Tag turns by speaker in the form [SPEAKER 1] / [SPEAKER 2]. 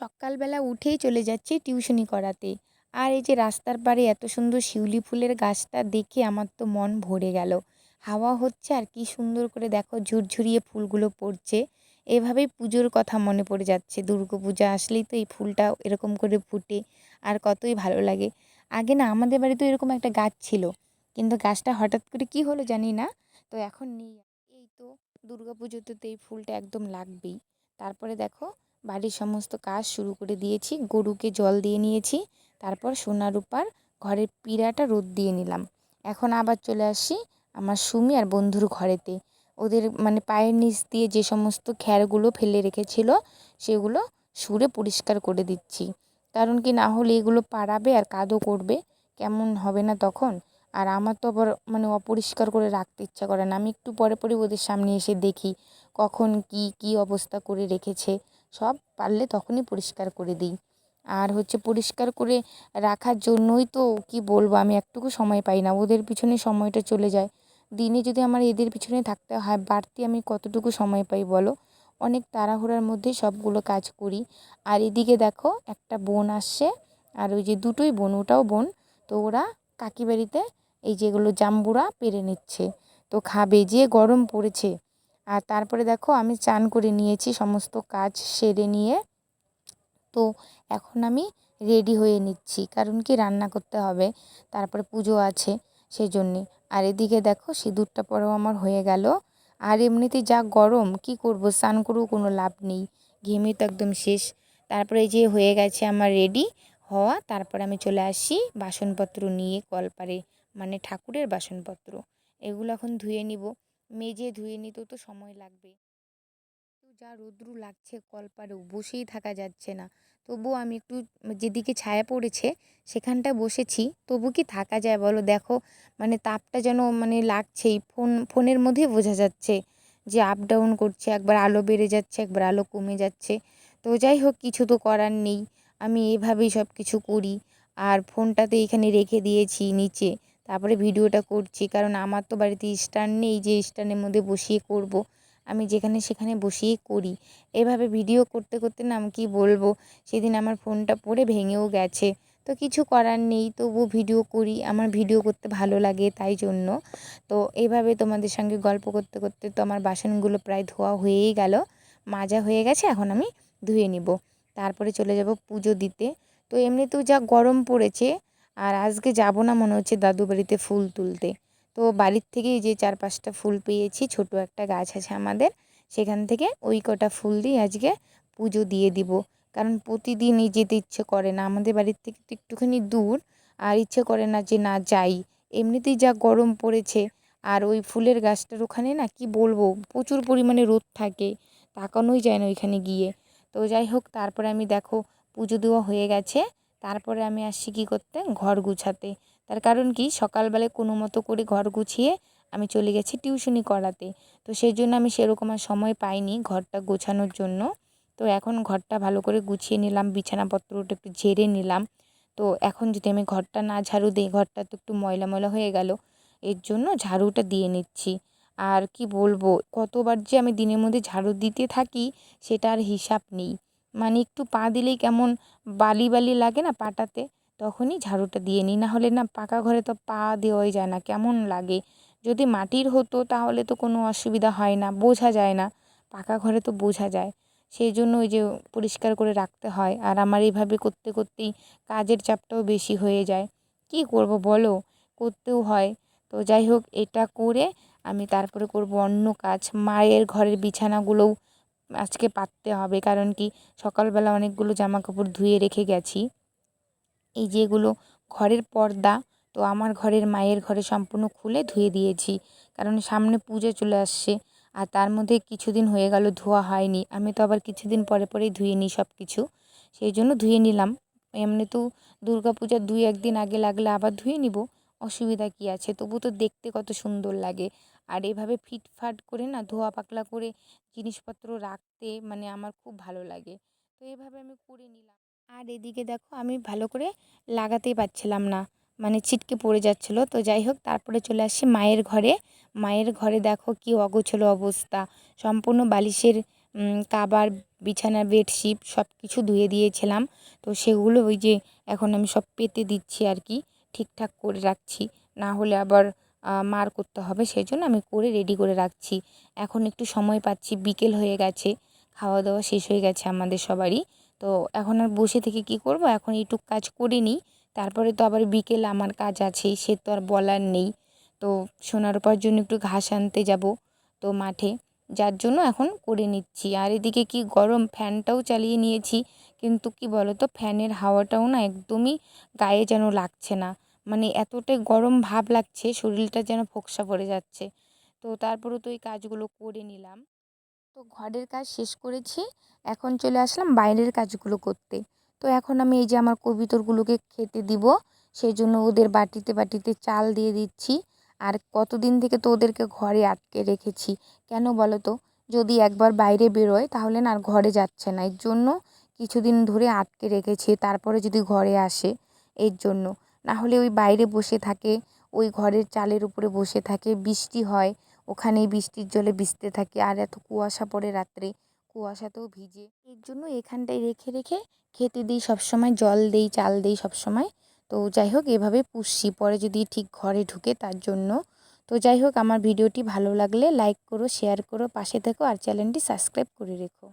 [SPEAKER 1] সকালবেলা উঠেই চলে যাচ্ছি টিউশনি করাতে। আর এই যে রাস্তার পাড়ে এত সুন্দর শিউলি ফুলের গাছটা দেখে আমার তো মন ভরে গেল। হাওয়া হচ্ছে আর কি সুন্দর করে দেখো ঝুরঝুরিয়ে ফুলগুলো পড়ছে। এভাবেই পুজোর কথা মনে পড়ে যাচ্ছে। দুর্গা পূজা আসলেই তো এই ফুলটা এরকম করে ফুটে আর কতই ভালো লাগে। আগে না আমাদের বাড়িতেও এরকম একটা গাছ ছিল। কিন্তু গাছটা হঠাৎ করে কি হলো জানি না। তো এখন নেই। এই তো দুর্গা পুজোতে তো এই ফুলটা একদম লাগবেই। তারপরে দেখো বাড়ির সমস্ত কাজ শুরু করে দিয়েছি। গরুকে জল দিয়ে নিয়েছি। তারপর সোনা রূপার ঘরের পীড়াটা রোদ দিয়ে নিলাম। এখন আবার চলে আসি আমার সুমি আর বন্ধুর ঘরেতে। ওদের মানে পায়ের নিচ দিয়ে যে সমস্ত খ্যারগুলো ফেলে রেখেছিল, সেগুলো সুরে পরিষ্কার করে দিচ্ছি। কারণ কি না হলে এগুলো পাড়াবে আর কাদো করবে। কেমন হবে না তখন? আর আমার তো আবার মানে অপরিষ্কার করে রাখতে ইচ্ছা করে না। আমি একটু পরে পরে ওদের সামনে এসে দেখি, কখন কি কি অবস্থা করে রেখেছে। সব পারলে তখনই পরিষ্কার করে দিই। আর হচ্ছে পরিষ্কার করে রাখার জন্যই তো কি বলব, আমি একটুকু সময় পাই না। ওদের পিছনে সময়টা চলে যায়। দিনে যদি আমার এদের পিছনে থাকতে হয়, বাড়তি আমি কতটুকু সময় পাই বলো? অনেক তাড়াহুড়ার মধ্যে সবগুলো কাজ করি। আর এদিকে দেখো, একটা বোন আসছে, আর ওই যে দুটোই বোন, ওটাও বোন। তো ওরা কাকিবাড়িতে এই যেগুলো জাম্বুরা পেরে নিচ্ছে। তো খাবে, যে গরম পড়েছে আর তারপরে দেখো আমি চান করে নিয়েছি সমস্ত কাজ সেরে নিয়ে। তো এখন আমি রেডি হয়ে নিচ্ছি, কারণ কি রান্না করতে হবে, তারপরে পুজো আছে সেই জন্যে আর এদিকে দেখো সিঁদুরটা পরেও আমার হয়ে গেল। আর এমনিতে যা গরম, কি করব, স্নান করেও কোনো লাভ নেই, ঘেমে তো একদম শেষ। তারপরে যে হয়ে গেছে আমার রেডি হওয়া, তারপরে আমি চলে আসি বাসনপত্র নিয়ে কলপারে মানে ঠাকুরের বাসনপত্র, এগুলো এখন ধুয়ে নিব। মেজে ধুয়ে নিতেও তো সময় লাগবে। যা রৌদ্রু লাগছে কলপারেও বসেই থাকা যাচ্ছে না। তবুও আমি একটু যেদিকে ছায়া পড়েছে সেখানটা বসেছি। তবু কি থাকা যায় বলো? দেখো মানে তাপটা যেন মানে লাগছেই। ফোন, ফোনের মধ্যেই বোঝা যাচ্ছে যে আপ ডাউন করছে, একবার আলো বেড়ে যাচ্ছে, একবার আলো কমে যাচ্ছে। তো যাই হোক, কিছু তো করার নেই। আমি এভাবেই সব কিছু করি। আর ফোনটা তো এখানে রেখে দিয়েছি নিচে। তারপরে ভিডিওটা করছি, কারণ আমার তো বাড়িতে স্ট্যান্ড নেই, যে স্ট্যান্ডের মধ্যে বসিয়ে করব। আমি যেখানে সেখানে বসিয়ে করি। এভাবে ভিডিও করতে করতে না আমি কী বলব, সেদিন আমার ফোনটা পড়ে ভেঙেও গেছে। তো কিছু করার নেই তবু ভিডিও করি, আমার ভিডিও করতে ভালো লাগে তাই জন্য। তো এইভাবে তোমাদের সঙ্গে গল্প করতে করতে তো আমার বাসনগুলো প্রায় ধোয়া হয়েই গেল, মাজা হয়ে গেছে, এখন আমি ধুয়ে নিব। তারপরে চলে যাব পুজো দিতে। তো এমনিতেও যা গরম পড়েছে আর আজকে যাব না মনে হচ্ছে দাদু বাড়িতে ফুল তুলতে। তো বাড়ির থেকেই যে চার পাঁচটা ফুল পেয়েছি, ছোট একটা গাছ আছে আমাদের, সেখান থেকে ওই কটা ফুল দিয়ে আজকে পুজো দিয়ে দিব। কারণ প্রতিদিনই যেতে ইচ্ছে করে না, আমাদের বাড়ির থেকে তো একটুখানি দূর। আর ইচ্ছে করে না যে না যাই। এমনিতেই যা গরম পড়েছে, আর ওই ফুলের গাছটার ওখানে না কি বলব, প্রচুর পরিমাণে রোদ থাকে, তাকানোই যায় না ওইখানে গিয়ে। তো যাই হোক, তারপরে আমি দেখো পুজো দেওয়া হয়ে গেছে। তারপরে আমি আসছি কী করতে? ঘর গুছাতে। তার কারণ কি? সকালবেলায় কোনো মতো করে ঘর গুছিয়ে আমি চলে গেছি টিউশনি করাতে। তো সেই জন্য আমি সেরকম আর সময় পাইনি ঘরটা গোছানোর জন্য। তো এখন ঘরটা ভালো করে গুছিয়ে নিলাম বিছানাপত্রটা একটু ঝেড়ে নিলাম। তো এখন যদি আমি ঘরটা না ঝাড়ু দিই, ঘরটা তো একটু ময়লা ময়লা হয়ে গেল, এর জন্য ঝাড়ুটা দিয়ে নিচ্ছি। আর কি বলব? কতবার যে আমি দিনের মধ্যে ঝাড়ু দিতে থাকি সেটা আর হিসাব নেই। মানে একটু পা দিলেই কেমন বালি বালি লাগে না পাটাতে, তখনই ঝাড়ুটা দিয়ে নিই। নাহলে না পাকা ঘরে তো পা দেওয়াই যায় না, কেমন লাগে? যদি মাটির হতো তাহলে তো কোনো অসুবিধা হয় না, বোঝা যায় না। পাকা ঘরে তো বোঝা যায়। সেই জন্য ওই যে পরিষ্কার করে রাখতে হয়। আর আমার এইভাবে করতে করতেই কাজের চাপটাও বেশি হয়ে যায়। কী করব বলো? করতেও হয়। তো যাই হোক, এটা করে আমি তারপরে করব অন্য কাজ। মায়ের ঘরের বিছানাগুলোও আজকে পাততে হবে, কারণ কি সকালবেলা অনেকগুলো জামা কাপড় ধুয়ে রেখে গেছি। এই যেগুলো ঘরের পর্দা, তো আমার ঘরের মায়ের ঘরে সম্পূর্ণ খুলে ধুয়ে দিয়েছি, কারণ সামনে পুজো চলে আসছে আর তার মধ্যে কিছুদিন হয়ে গেল ধোয়া হয়নি। আমি তো আবার কিছুদিন পরে পরেই ধুয়ে নিই সব কিছু সেই জন্য ধুয়ে নিলাম। এমনিতেও দুর্গা পূজার দুই একদিন আগে লাগলে আবার ধুয়ে নিব, অসুবিধা কী আছে? তবু তো দেখতে কত সুন্দর লাগে। আর এভাবে ফিটফাট করে না ধোয়া পাকলা করে জিনিসপত্র রাখতে মানে আমার খুব ভালো লাগে। তো এভাবে আমি করে নিলাম। আর এদিকে দেখো আমি ভালো করে লাগাতেই পারছিলাম না। মানে ছিটকে পড়ে যাচ্ছিল। তো যাই হোক, তারপরে চলে আসি মায়ের ঘরে। মায়ের ঘরে দেখো কি অগোছলো অবস্থা। সম্পূর্ণ বালিশের কাবার বিছানার বেডশিট সব কিছু ধুয়ে দিয়েছিলাম। তো সেগুলো ওই যে এখন আমি সব পেতে দিচ্ছি আর কি। ঠিকঠাক করে রাখছি। না হলে আবার মার করতে হবে। সেই জন্য আমি করে রেডি করে রাখছি। এখন একটু সময় পাচ্ছি, বিকেল হয়ে গেছে খাওয়া দাওয়া শেষ হয়ে গেছে আমাদের সবারই। তো এখন আর বসে থেকে কি করব? এখন এইটুক কাজ করে নিই। তারপরে তো আবার বিকেল আমার কাজ আছে, সে তো আর বলার নেই। তো সোনার রূপার জন্য একটু ঘাস আনতে যাব তো মাঠে। যার জন্য এখন করে নিচ্ছি। আর এদিকে কি গরম? ফ্যানটাও চালিয়ে নিয়েছি। কিন্তু কি বলো তো ফ্যানের হাওয়াটাও না একদমই গায়ে যেন লাগছে না। মানে এতটাই গরম ভাব লাগছে, শরীরটা যেন ফোকসা পড়ে যাচ্ছে। তো তারপরে তো এই কাজগুলো করে নিলাম। তো ঘরের কাজ শেষ করেছি, এখন চলে আসলাম বাইরের কাজগুলো করতে। তো এখন আমি এই যে আমার কবিতরগুলোকে খেতে দিব সেই জন্য ওদের বাটিতে বাটিতে চাল দিয়ে দিচ্ছি। আর কতদিন থেকে তো ওদেরকে ঘরে আটকে রেখেছি, কেন বলো তো? যদি একবার বাইরে বেরোয়, তাহলে না আর ঘরে যাচ্ছে না। এর জন্য কিছুদিন ধরে আটকে রেখেছি, তারপরে যদি ঘরে আসে, এর জন্য। না হলে ওই বাইরে বসে থাকে, ওই ঘরের চালের উপরে বসে থাকে, বৃষ্টি হয়, ওখানেই বৃষ্টির জলে ভিজতে থাকে। আর এত কুয়াশা পড়ে রাত্রে, কুয়াশাতেও ভিজে। এর জন্য এখানটায় রেখে রেখে খেতে দিই সবসময়, জল দিই, চাল দিই সবসময়। তো যাই হোক, এভাবে পুষছি। পরে যদি ঠিক ঘরে ঢুকে তার জন্য। তো যাই হোক, আমার ভিডিওটি ভালো লাগলে লাইক করো, শেয়ার করো, পাশে থেকো আর চ্যানেলটি সাবস্ক্রাইব করে রেখো।